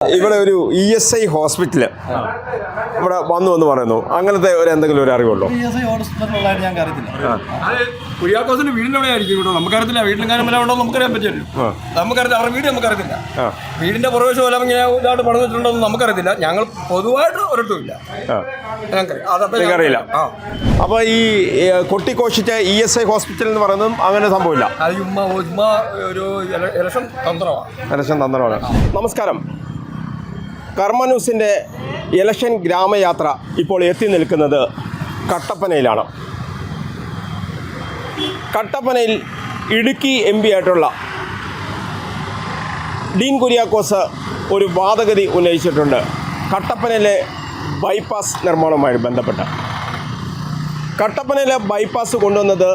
ഇവിടെ ഒരു E S I hospital ഇവിടെ വന്നു എന്ന് പറയുന്നു. അങ്ങനത്തെ ഒരു എന്തെങ്കിലും ഒരു അറിവുള്ളൂ അത് കുര്യാക്കോസിന്റെ ആയിരിക്കും കേട്ടോ നമുക്കറിയത്തില്ല വീട്ടിലും കാര്യം എല്ലാം ഉണ്ടോ നമുക്കറിയാൻ പറ്റില്ല നമുക്കറിയില്ല അവരുടെ വീട് നമുക്കറിയത്തില്ല. ആ. വീടിന്റെ പുറവേശം എല്ലാം ഇങ്ങനെ ഇതായിട്ട് പണിത് വെച്ചിട്ടുണ്ടോ നമുക്കറിയത്തില്ല. ഞങ്ങൾ പൊതുവായിട്ട് ഒരിടത്തും അറിയില്ല അപ്പൊ ഈ കൊട്ടിക്കോശിച്ച ഇ എസ് ഐ ഹോസ്പിറ്റൽ എന്ന് പറയുന്നതും അങ്ങനെ സംഭവമില്ല. അത് ചുമ്മാ ചുമ്മാ ഒരു ഇലക്ഷൻ തന്ത്രമാണ് ഇലക്ഷൻ തന്ത്രമാണ്. നമസ്കാരം. കർമ്മ ന്യൂസിന്റെ ഇലക്ഷൻ ഗ്രാമയാത്ര ഇപ്പോൾ എത്തി നിൽക്കുന്നത് കട്ടപ്പനയിലാണ്. കട്ടപ്പനയിൽ ഇടുക്കി എം പി ആയിട്ടുള്ള ഡീൻ കുര്യാക്കോസ് ഒരു വാദഗതി ഉന്നയിച്ചിട്ടുണ്ട്. കട്ടപ്പനയിലെ ബൈപ്പാസ് നിർമ്മാണവുമായി ബന്ധപ്പെട്ട്. കട്ടപ്പനയിലെ ബൈപ്പാസ് കൊണ്ടുവന്നത്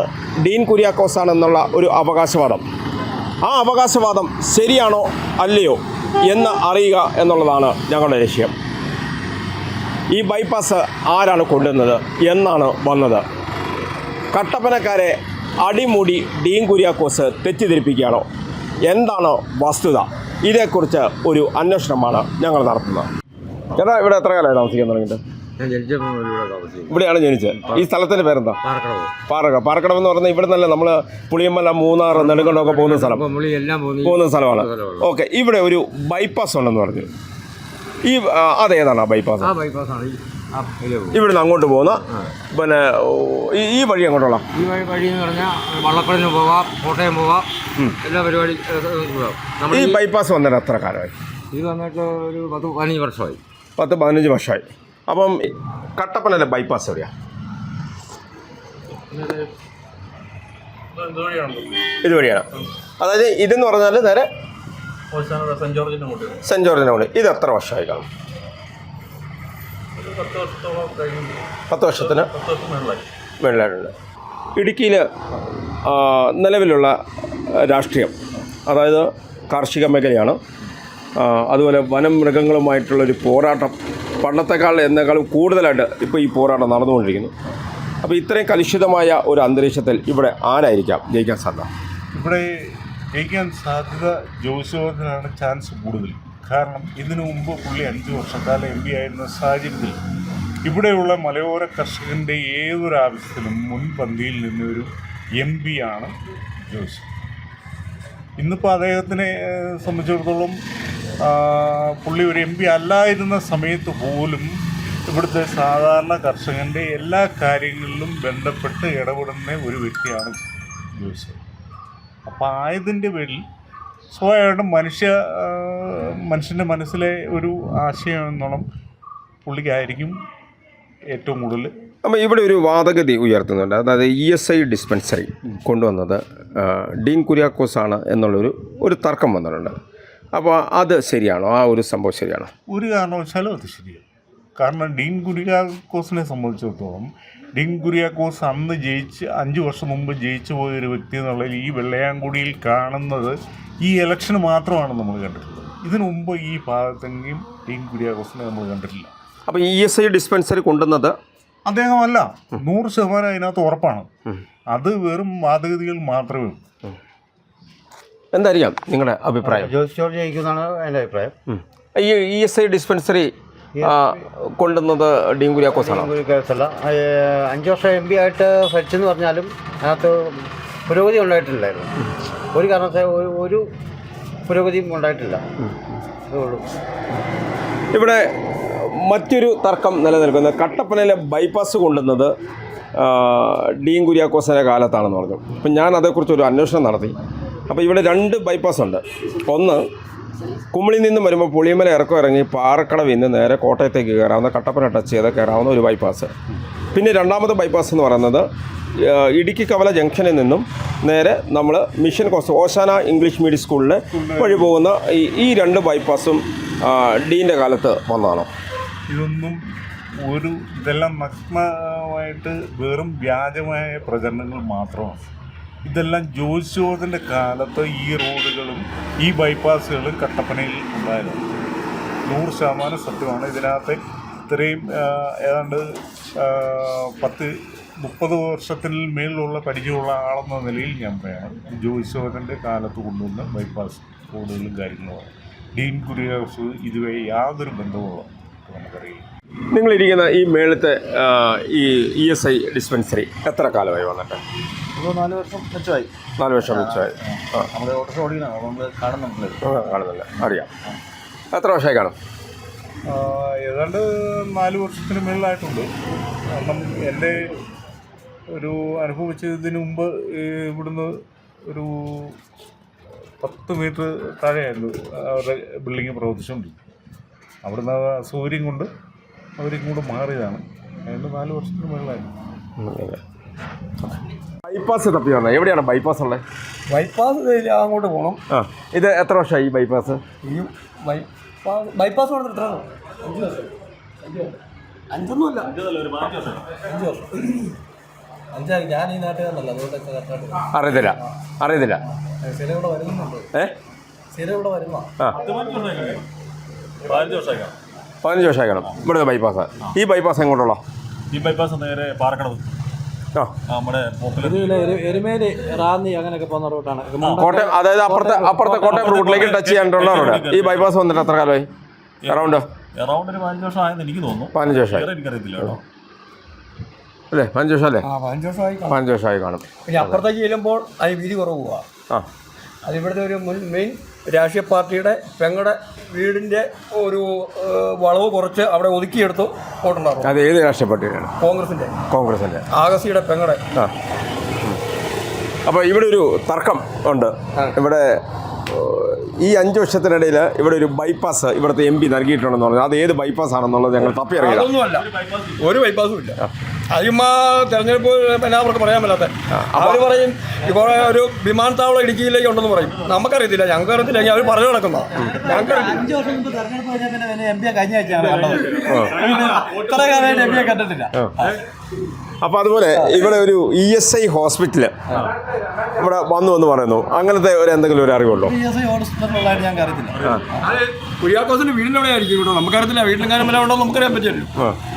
ഡീൻ കുര്യാക്കോസാണെന്നുള്ള ഒരു അവകാശവാദം. ആ അവകാശവാദം ശരിയാണോ അല്ലയോ എന്ന് അറിയുക എന്നുള്ളതാണ് ഞങ്ങളുടെ ലക്ഷ്യം. ഈ ബൈപ്പാസ് ആരാണ് കൊണ്ടുവന്നത് എന്നാണ് വന്നത്. കട്ടപ്പനക്കാരെ അടിമുടി ഡീൻ കുര്യാക്കോസ് തെറ്റിദ്ധരിപ്പിക്കുകയാണോ? എന്താണ് വസ്തുത? ഇതേക്കുറിച്ച് ഒരു അന്വേഷണമാണ് ഞങ്ങൾ നടത്തുന്നത്. ചേട്ടാ ഇവിടെ എത്ര കാലമായി താമസിക്കാൻ തുടങ്ങിയിട്ട്? ഞാൻ ജനിച്ചപ്പോൾ മുതൽ ഇവിടെ താമസിക്കും ഇവിടെയാണ് ജനിച്ചത്. ഈ സ്ഥലത്തിന്റെ പേരെന്താ? പാറക്കടവ്. പാറക പാറക്കടം എന്ന് പറഞ്ഞാൽ ഇവിടെ നല്ല നമ്മൾ പുളിയമ്മല മൂന്നാർ നെടുങ്കണ്ടൊക്കെ പോകുന്ന സ്ഥലം. എല്ലാം പോകുന്നു പോകുന്ന സ്ഥലമാണ്. ഓക്കെ ഇവിടെ ഒരു ബൈപ്പാസ് ഉണ്ടെന്ന് പറഞ്ഞു. ഈ ആ, അതേതാണ് ആ ബൈപ്പാസ് ആ ബൈപ്പാസാണ് ഈ ആ ഇതിലെ പോകും ഇവിടുന്ന് അങ്ങോട്ട് പോകുന്ന പിന്നെ ഓ, ഈ ഈ വഴി അങ്ങോട്ടുള്ള ഈ വഴി വഴി എന്ന് പറഞ്ഞാൽ വള്ളക്കടലിന് പോവാം കോട്ടയം പോവാം എല്ലാ പരിപാടി പോവാം നമ്മൾ ഈ ബൈപ്പാസ് വന്നിട്ട് എത്ര കാലമായി? ഇത് വന്നിട്ട് ഒരു പത്ത് പതിനഞ്ച് വർഷമായി. പത്ത് പതിനഞ്ച് വർഷമായി. അപ്പം കട്ടപ്പനയിലെ ബൈപ്പാസ് എവിടെയാ? ഇതുവഴിയാണ് അതായത് ഇതെന്ന് പറഞ്ഞാൽ നേരെ സെന്റ് ജോർജിന്റെ കൂടെ ഇത് എത്ര വർഷമായി കാണും? പത്ത് വർഷത്തിന് പത്ത് വർഷം മേളിലായി വെള്ളാടുണ്ട് ഇടുക്കിയിൽ നിലവിലുള്ള രാഷ്ട്രീയം അതായത് കാർഷിക മേഖലയാണ്. അതുപോലെ വനം മൃഗങ്ങളുമായിട്ടുള്ളൊരു പോരാട്ടം പണ്ടത്തെക്കാൾ എന്നേക്കാളും കൂടുതലായിട്ട് ഇപ്പോൾ ഈ പോരാട്ടം നടന്നുകൊണ്ടിരിക്കുന്നു. അപ്പോൾ ഇത്രയും കലുഷിതമായ ഒരു അന്തരീക്ഷത്തിൽ ഇവിടെ ആരായിരിക്കാം ജയിക്കാൻ സാധ്യത? ഇവിടെ ജയിക്കാൻ സാധ്യത ജോസിനാണ് ചാൻസ് കൂടുതൽ. കാരണം ഇതിനു മുമ്പ് പുള്ളി അഞ്ച് വർഷക്കാലം എം പി ആയിരുന്ന സാഹചര്യത്തിൽ ഇവിടെയുള്ള മലയോര കർഷകന്റെ ഏതൊരു ആവശ്യത്തിനും മുൻപന്തിയിൽ നിന്നൊരു എം പി ആണ് ജോസഫ് ഇന്നിപ്പോൾ അദ്ദേഹത്തിനെ സംബന്ധിച്ചിടത്തോളം പുള്ളി ഒരു എം പി അല്ലായിരുന്ന സമയത്ത് പോലും ഇവിടുത്തെ സാധാരണ കർഷകന്റെ എല്ലാ കാര്യങ്ങളിലും ബന്ധപ്പെട്ട് ഇടപെടുന്ന ഒരു വ്യക്തിയാണ് ജോസഫ് അപ്പോൾ ആയതിന്റെ പേരിൽ സ്വാഭാവികമായിട്ടും മനുഷ്യ മനുഷ്യന്റെ മനസ്സിലെ ഒരു ആശയം എന്നോണം പുള്ളിക്കായിരിക്കും ഏറ്റവും കൂടുതൽ അപ്പോൾ ഇവിടെ ഒരു വാദഗതി ഉയർത്തുന്നുണ്ട്. അതായത് ഇ എസ് ഐ ഡിസ്പെൻസറി കൊണ്ടുവന്നത് ഡീൻ കുര്യാക്കോസാണ് ആണ് എന്നുള്ളൊരു ഒരു തർക്കം വന്നിട്ടുണ്ട്. അപ്പോൾ അത് ശരിയാണോ? ആ ഒരു സംഭവം ശരിയാണോ? ഒരു കാരണവശാലും അത് ശരിയാണ്. കാരണം ഡീൻ കുര്യാക്കോസിനെ സംബന്ധിച്ചിടത്തോളം ഡീൻ കുര്യാക്കോസ് അന്ന് ജയിച്ച് അഞ്ച് വർഷം മുമ്പ് ജയിച്ചു പോയൊരു വ്യക്തി എന്നുള്ളതിൽ ഈ വെള്ളയാങ്കുടിയിൽ കാണുന്നത് ഈ ഇലക്ഷൻ മാത്രമാണ് നമ്മൾ കണ്ടിട്ടുള്ളത് ഇതിനു മുമ്പ് ഈ ഭാഗത്തെങ്കിലും ഡീൻ കുര്യാക്കോസിനെ നമ്മൾ കണ്ടിട്ടില്ല. അപ്പോൾ ഇ എസ് ഐ ഡിസ്പെൻസറി കൊണ്ടുവന്നത് അദ്ദേഹമല്ല. നൂറ് ശതമാനം അതിനകത്ത് ഉറപ്പാണ്. അത് വെറും വാദഗതികൾ മാത്രമേ ഉള്ളൂ. എന്തായിരിക്കാം നിങ്ങളുടെ അഭിപ്രായം? ജോസ് ജോർജ് ജയിക്കുന്നതാണ് എന്റെ അഭിപ്രായം. ഈ ഇ എസ് ഐ ഡിസ്പെൻസറി കൊണ്ടുവന്നത് ഡീൻ കുര്യാക്കോസ് ആണോ ഒരു കേസല്ല അഞ്ച് വർഷം എം പി ആയിട്ട് ഭരിച്ചെന്ന് പറഞ്ഞാലും അതിനകത്ത് പുരോഗതി ഉണ്ടായിട്ടില്ലായിരുന്നു. ഒരു കാരണത്തെ ഒരു ഒരു പുരോഗതിയും ഉണ്ടായിട്ടില്ല. അതേ ഉള്ളൂ ഇവിടെ മറ്റൊരു തർക്കം നിലനിൽക്കുന്നത് കട്ടപ്പനയിലെ ബൈപ്പാസ് കൊണ്ടുവന്നത് ഡീൻ കുര്യാക്കോസിന്റെ കാലത്താണെന്ന് പറഞ്ഞു. അപ്പം ഞാൻ അതേക്കുറിച്ച് ഒരു അന്വേഷണം നടത്തി. അപ്പോൾ ഇവിടെ രണ്ട് ബൈപ്പാസ് ഉണ്ട്. ഒന്ന് കുമിളിൽ നിന്ന് വരുമ്പോൾ പുളിയമല ഇറക്കം ഇറങ്ങി പാറക്കടവിൽ നിന്ന് നേരെ കോട്ടയത്തേക്ക് കയറാവുന്ന കട്ടപ്പന ടച്ച് ചെയ്ത് കയറാവുന്ന ഒരു ബൈപ്പാസ് പിന്നെ രണ്ടാമത് ബൈപ്പാസ് എന്ന് പറയുന്നത് ഇടുക്കി കവല ജംഗ്ഷനിൽ നിന്നും നേരെ നമ്മൾ മിഷൻ കോസ് ഓശാന ഇംഗ്ലീഷ് മീഡിയം സ്കൂളിൽ വഴി പോകുന്ന ഈ രണ്ട് ബൈപ്പാസും ഡീന്റെ കാലത്ത് വന്നതാണോ. ഇതൊന്നും ഒരു ഇതെല്ലാം നഗ്നമായിട്ട് വെറും വ്യാജമായ പ്രചരണങ്ങൾ മാത്രമാണ്. ഇതെല്ലാം ജോർജിന്റെ കാലത്ത് ഈ റോഡുകളും ഈ ബൈപ്പാസുകളും കട്ടപ്പനയിൽ ഉണ്ടായിരുന്നു. നൂറ് ശതമാനം സത്യമാണ്. ഇതിനകത്ത് ഇത്രയും ഏതാണ്ട് പത്ത് മുപ്പത് വർഷത്തിന് മേളിലുള്ള പരിചയമുള്ള ആളെന്ന നിലയിൽ ഞാൻ പറയാം ജോർജിന്റെ കാലത്ത് കൊണ്ടുവന്ന ബൈപ്പാസ് റോഡുകളും കാര്യങ്ങളുമാണ്. ഡീൻ കുര്യാസ് ഇതുവരെ യാതൊരു ബന്ധവുമുള്ള നമുക്കറിയില്ല നിങ്ങളിരിക്കുന്ന ഈ മേളത്തെ ഈ ഇ എസ് ഐ ഡിസ്പെൻസറി എത്ര കാലമായി വന്നിട്ട്? ഇപ്പോൾ നാല് വർഷം മെച്ചമായി. നാല് വർഷം മെച്ചമായി. ആ നമ്മുടെ ഓട്ടോ ഓടിക്കണം നമ്മൾ കാണുന്നുണ്ടല്ലോ കാണുന്നില്ല അറിയാം. എത്ര വർഷമായി കാണും? ആ, ഏതാണ്ട് നാല് വർഷത്തിന് മേളിലായിട്ടുണ്ട്. കാരണം എന്റെ ഒരു അനുഭവിച്ചതിന് മുമ്പ് ഇവിടുന്ന് ഒരു പത്ത് മീറ്റർ താഴെയായിരുന്നു അവരുടെ ബിൽഡിങ് പ്രവർത്തിച്ചുകൊണ്ടിരുന്നത്. അവിടുന്ന് ആ സൗകര്യം കൊണ്ട് അവരിങ്ങോട്ട് മാറിയതാണ്. അതിന്റെ നാല് വർഷത്തിന് മുകളിലായിരുന്നു ബൈപ്പാസ് തപ്പി വന്നത്. എവിടെയാണ് ബൈപ്പാസ് ഉള്ളത്? ബൈപ്പാസ് അങ്ങോട്ട് പോകണം ആ ഇത് എത്ര വർഷമായി ഈ ബൈപ്പാസ് ഈ ബൈപ്പാസ് ബൈപ്പാസ് കൊടുത്ത് എത്ര അഞ്ചൊന്നുമല്ല അഞ്ച് അഞ്ചായി ഞാൻ ഈ നാട്ടുകാരനല്ല അതുകൊണ്ട് അറിയത്തില്ല അറിയത്തില്ല. സ്ഥിരം ഇവിടെ വരുന്നുണ്ട്. ഏ? സ്ഥിരം ഇവിടെ വരുന്ന പതിനഞ്ച് വർഷം ആയിക്കണം ഇവിടെ ഇവിടുത്തെ ബൈപ്പാസ് ഈ ബൈപ്പാസ് എങ്ങോട്ടുള്ള? ഈ ബൈപ്പാസ് നേരെ പാറക്കടവ്. കോട്ടയം അതായത് അപ്പുറത്തെ അപ്പുറത്തെ കോട്ടയം റൂട്ടിലേക്ക് ടച്ച് ചെയ്യാനുള്ള റോഡ് ഈ ബൈപ്പാസ് വന്നിട്ട് എത്ര കാലമായി? അറൗണ്ട് എറൗണ്ട് ഒരു പതിനഞ്ച് വർഷം ആയെന്ന് എനിക്ക് തോന്നുന്നു. പതിനഞ്ച് വർഷമായി. എനിക്കറിയത്തില്ല കേട്ടോ. അല്ലേ? പതിനഞ്ച് വർഷം അല്ലേ ആ പതിനഞ്ച് വർഷമായി കാണും. പിന്നെ അപ്പുറത്തേക്ക് ചെല്ലുമ്പോൾ അത് വീതി കുറവ് പോവാ. ആ. അത് ഇവിടുത്തെ ഒരു മുൻ മെയിൻ രാഷ്ട്രീയ പാർട്ടിയുടെ പെങ്ങളുടെ വീടിന്റെ ഒരു വളവ് കുറച്ച് അവിടെ ഒതുക്കിയെടുത്ത് അത് ഏത് രാഷ്ട്രീയ പാർട്ടിയാണ് കോൺഗ്രസിന്റെ. കോൺഗ്രസിന്റെ. ആകസിയുടെ പെങ്ങളുടെ ആ. അപ്പോൾ ഇവിടെ ഒരു തർക്കം ഉണ്ട്. ഇവിടെ ഈ അഞ്ച് വർഷത്തിനിടയിൽ ഇവിടെ ഒരു ബൈപ്പാസ് ഇവിടുത്തെ എം പി നൽകിയിട്ടുണ്ടെന്ന് പറഞ്ഞു. അത് ഏത് ബൈപ്പാസ് ആണെന്നുള്ളത് ഞങ്ങൾ തപ്പി അറിയില്ല. അതൊന്നുമല്ല. ഒരു ബൈപ്പാസും ഇല്ല. അതിമാ തെരഞ്ഞെടുപ്പ് പിന്നെ അവർക്ക് പറയാൻ മേലാത്ത. അവർ പറയും ഇപ്പോൾ ഒരു വിമാനത്താവളം ഇടുക്കിയിലേക്ക് ഉണ്ടെന്ന് പറയും. നമുക്കറിയത്തില്ല ഞങ്ങൾക്ക് അറിയത്തില്ല അവർ പറഞ്ഞു നടക്കുന്ന ഞങ്ങൾക്ക് അഞ്ച് വർഷം മുമ്പ് തെരഞ്ഞെടുപ്പ് കഴിഞ്ഞാൽ പിന്നെ എം പി കഴിഞ്ഞ ആഴ്ചയാണ് കണ്ടത്. ഇത്ര കാലമായിട്ട് എം പിയെ കണ്ടിട്ടില്ല. അപ്പോൾ അതുപോലെ ഇവിടെ ഒരു ഇ എസ് ഐ ഹോസ്പിറ്റൽ ഇവിടെ വന്നു എന്ന് പറയുന്നു. അങ്ങനത്തെ ഒരു എന്തെങ്കിലും ഒരു അറിവുള്ളൂ അറിയത്തില്ല. കുര്യാക്കോസിന്റെ ആയിരിക്കും ഇവിടെ നമുക്കറിയത്തില്ല വീടിന് കാര്യം എല്ലാം ഉണ്ടോ നമുക്കറിയാൻ പറ്റില്ല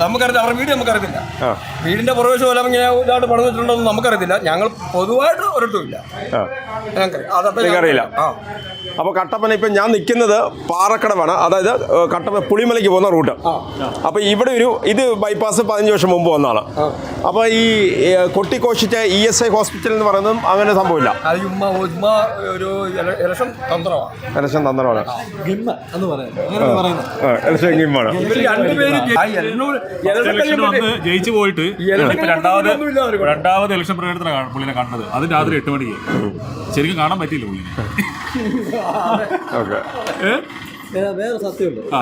നമുക്കറിയത്തില്ല അവരുടെ വീട് നമുക്കറിയത്തില്ല. വീടിന്റെ പുറവശം എല്ലാം ഇങ്ങനെ ഇതായിട്ട് പണിത് വെച്ചിട്ടുണ്ടോ എന്ന് നമുക്കറിയത്തില്ല. ഞങ്ങൾ പൊതുവായിട്ട് ഒരിട്ടുമില്ല അറിയില്ല? അപ്പോൾ കട്ടപ്പന ഇപ്പം ഞാൻ നിൽക്കുന്നത് പാറക്കടവാണ്. അതായത് കട്ടപ്പന പുളിമലയ്ക്ക് പോകുന്ന റൂട്ട്. അപ്പോൾ ഇവിടെ ഒരു ഇത് ബൈപ്പാസ് പതിനഞ്ച് വർഷം മുമ്പ് വന്നതാണ്. അപ്പോൾ ഈ കൊട്ടിക്കോശിച്ച ഇ എസ് ഐ ഹോസ്പിറ്റൽ എന്ന് പറയുന്നതും അങ്ങനെ സംഭവമില്ല? അത് ഉമ്മ ചുമ്മാ ഒരു ഇല- ഇലക്ഷൻ തന്ത്രമാണ്. ഇലക്ഷൻ ഗിമ്മ എന്ന് പറയുന്നത്. ഇലക്ഷൻ ജയിച്ചു പോയിട്ട് ഇപ്പൊ രണ്ടാമത് ഇലക്ഷൻ പ്രകടനത്തിനാണ് പുള്ളിനെ കണ്ടത്. അത് രാത്രി എട്ട് മണിക്ക്. ശരിക്കും കാണാൻ പറ്റിയില്ല പുള്ളിനെ. ഓക്കെ. വേറെ സത്യമുണ്ട്. ആ.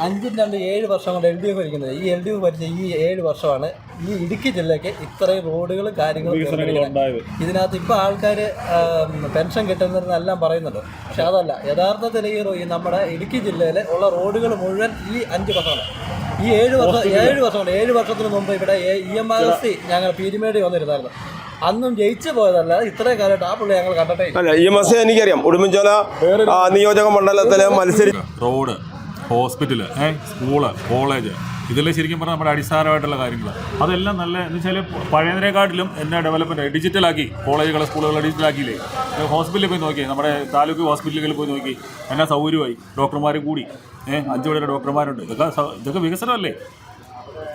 അഞ്ചും രണ്ട് ഏഴ് വർഷം കൊണ്ട് എൽ ഡി എഫ് ഭരിക്കുന്നത്. ഈ എൽ ഡി എഫ് ഭരിച്ച ഈ ഏഴ് വർഷമാണ് ഈ ഇടുക്കി ജില്ലയ്ക്ക് ഇത്രയും റോഡുകളും കാര്യങ്ങളും ഇതിനകത്ത് ഇപ്പൊ ആൾക്കാർ പെൻഷൻ കിട്ടുന്നതെന്നെല്ലാം പറയുന്നുണ്ട്. പക്ഷെ അതല്ല യഥാർത്ഥത്തിൽ ഈ റോ- ഈ നമ്മുടെ ഇടുക്കി ജില്ലയിലെ ഉള്ള റോഡുകൾ മുഴുവൻ ഈ അഞ്ച് വർഷമാണ്. ഈ ഏഴ് വർഷം ഏഴ് വർഷമാണ്. ഏഴ് വർഷത്തിന് മുമ്പ് ഇവിടെ ഇ എം ആർ സി ഞങ്ങൾ പീരിമേടി വന്നിരുന്നായിരുന്നു. അന്നും ജയിച്ചു പോയതല്ല ഇത്രയും കാലമായിട്ട് ആ പുള്ളി ഞങ്ങൾ കണ്ടിട്ടേ. അല്ല ഇ എം എസ് എനിക്കറിയാം. ഉടുമ്പൻചോല നിയോജക മണ്ഡലത്തിലെ മത്സരി റോഡ് ഹോസ്പിറ്റൽ സ്കൂൾ കോളേജ് ഇതെല്ലാം ശരിക്കും പറഞ്ഞാൽ നമ്മുടെ അടിസ്ഥാനമായിട്ടുള്ള കാര്യങ്ങൾ അതെല്ലാം നല്ല എന്ന് വെച്ചാൽ പഴയതിനെക്കാട്ടിലും എന്നാ ഡെവലപ്മെന്റ് ഡിജിറ്റലാക്കി കോളേജുകൾ സ്കൂളുകൾ ഡിജിറ്റലാക്കിയില്ലേ ഹോസ്പിറ്റലിൽ പോയി നോക്കി. നമ്മുടെ താലൂക്ക് ഹോസ്പിറ്റലുകളിൽ പോയി നോക്കി. എന്നാ സൗകര്യമായി. ഡോക്ടർമാർ കൂടി. ഏഹ് അഞ്ചു പേരുടെ ഡോക്ടർമാരുണ്ട്. ഇതൊക്കെ ഇതൊക്കെ വികസനമല്ലേ?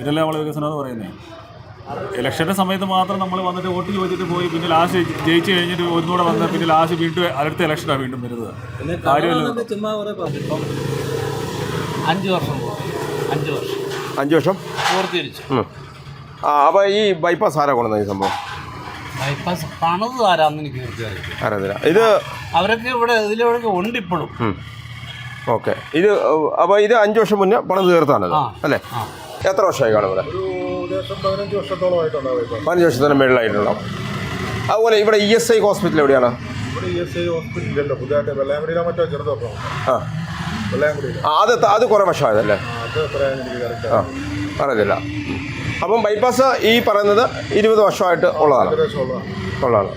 ഇതെല്ലാം നമ്മൾ വികസനം എന്ന് പറയുന്നത് ഇലക്ഷന്റെ സമയത്ത് മാത്രം നമ്മൾ വന്നിട്ട് വോട്ട് ചോദിച്ചിട്ട് പോയി പിന്നെ ലാസ്റ്റ് ജയിച്ച് കഴിഞ്ഞിട്ട് ഒന്നുകൂടെ വന്ന് പിന്നെ ലാസ്റ്റ് വീണ്ടും അടുത്ത ഇലക്ഷനാണ് വീണ്ടും വരുന്നത്. കാര്യമല്ലോ. അഞ്ച് വർഷം. അഞ്ച് വർഷം. അഞ്ച് വർഷം? പൂർത്തീകരിച്ചു. ആ അപ്പോൾ ഈ ബൈപ്പാസ് ആരാ കൊണ്ടുവന്ന ഈ സംഭവം? ബൈപ്പാസ് പണത് ആരാന്ന് എനിക്ക് തീർച്ചയായിട്ടും അറിയത്തില്ല ഇത് അവരൊക്കെ ഇവിടെ ഇതിലൊക്കെ ഉണ്ട് ഇപ്പോഴും. ഓക്കെ. ഇത് അപ്പോൾ ഇത് അഞ്ച് വർഷം മുന്നേ പണം തീർത്താണത് ആ. അല്ലേ? എത്ര വർഷമായി കാണും ഇവിടെ പതിനഞ്ച് വർഷത്തോളമായിട്ടുണ്ടാവും പതിനഞ്ച് വർഷത്തിന് മേളിലായിട്ടുണ്ടോ അതുപോലെ ഇവിടെ ഇ എസ് ഐ ഹോസ്പിറ്റൽ എവിടെയാണ്? അത് അത് കുറേ വർഷമായതല്ലേ? അത് പറയാൻ എനിക്ക് കറക്റ്റ് ആ അറിയത്തില്ല അപ്പം ബൈപ്പാസ് ഈ പറയുന്നത് ഇരുപത് വർഷമായിട്ട് ഉള്ളതാണ്. ഉള്ളതാണ്.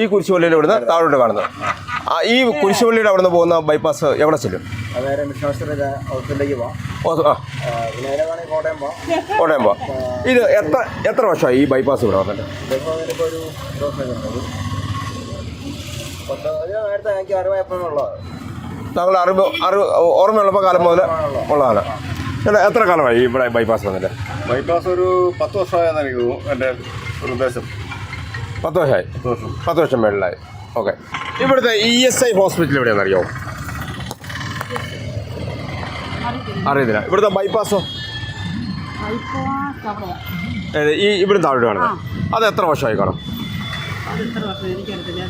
ഈ കുരിശുപള്ളിയുടെ ഇവിടുന്ന് താഴോട്ട് കാണുന്നത്. ആ ഈ കുരിശുപള്ളിയുടെ അവിടുന്ന് പോകുന്ന ബൈപ്പാസ് എവിടെ ചെല്ലും? കോട്ടയം പോവാം. ഇത് എത്ര എത്ര വർഷമായി ഈ ബൈപ്പാസ് ഇവിടെ വന്നിട്ട്? ഒരു ഇരുപത് ദിവസം താങ്കൾ അറിവ് അറിവ് ഓർമ്മയുള്ളപ്പോൾ കാലം മുതൽ ഉള്ളതാണ്. ചേട്ടാ എത്ര കാലമായി ഇവിടെ ബൈപ്പാസ് വന്നിട്ട്? ബൈപ്പാസ് ഒരു പത്ത് വർഷമായെന്ന് എനിക്ക് തോന്നുന്നു എന്റെ ഒരു ഉദ്ദേശം. പത്ത് വർഷമായി? പത്ത് വർഷം. പത്ത് വർഷം മേളിലായി. ഓക്കെ ഇവിടുത്തെ ഇ എസ് ഐ ഹോസ്പിറ്റൽ എവിടെയാണെന്ന് അറിയാമോ അറിയത്തില്ല. ഇവിടുത്തെ ബൈപ്പാസോ ഈ ഇവിടുന്ന് താഴോട്ട് കാണുന്നത്? അത് എത്ര വർഷമായി കാണും?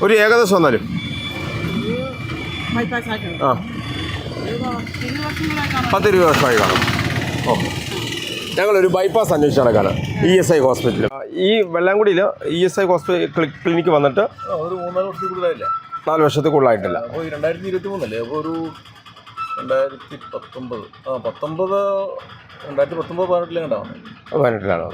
ഒരു ഏകദേശം വന്നാലും ആ. പത്ത് രൂപ വർഷമായി കാണും. ഓക്കെ ഞങ്ങളൊരു ബൈപ്പാസ് അന്വേഷിച്ച് നടക്കാണ് ഇ എസ് ഐ ഹോസ്പിറ്റൽ ഈ വെള്ളാങ്കുടിയിൽ E S I hospital clinic വന്നിട്ട് ഒരു മൂന്നാൽ വർഷത്തിൽ കൂടുതലായില്ല? നാല് വർഷത്തിൽ കൂടുതലായിട്ടില്ല. അപ്പോൾ ഈ രണ്ടായിരത്തി ഇരുപത്തി മൂന്നല്ലേ അപ്പോൾ ഒരു രണ്ടായിരത്തി പത്തൊമ്പത് ആ പത്തൊമ്പത് രണ്ടായിരത്തി പത്തൊമ്പത് പതിനെട്ടിലും കണ്ടാവും പതിനെട്ടിലാണ്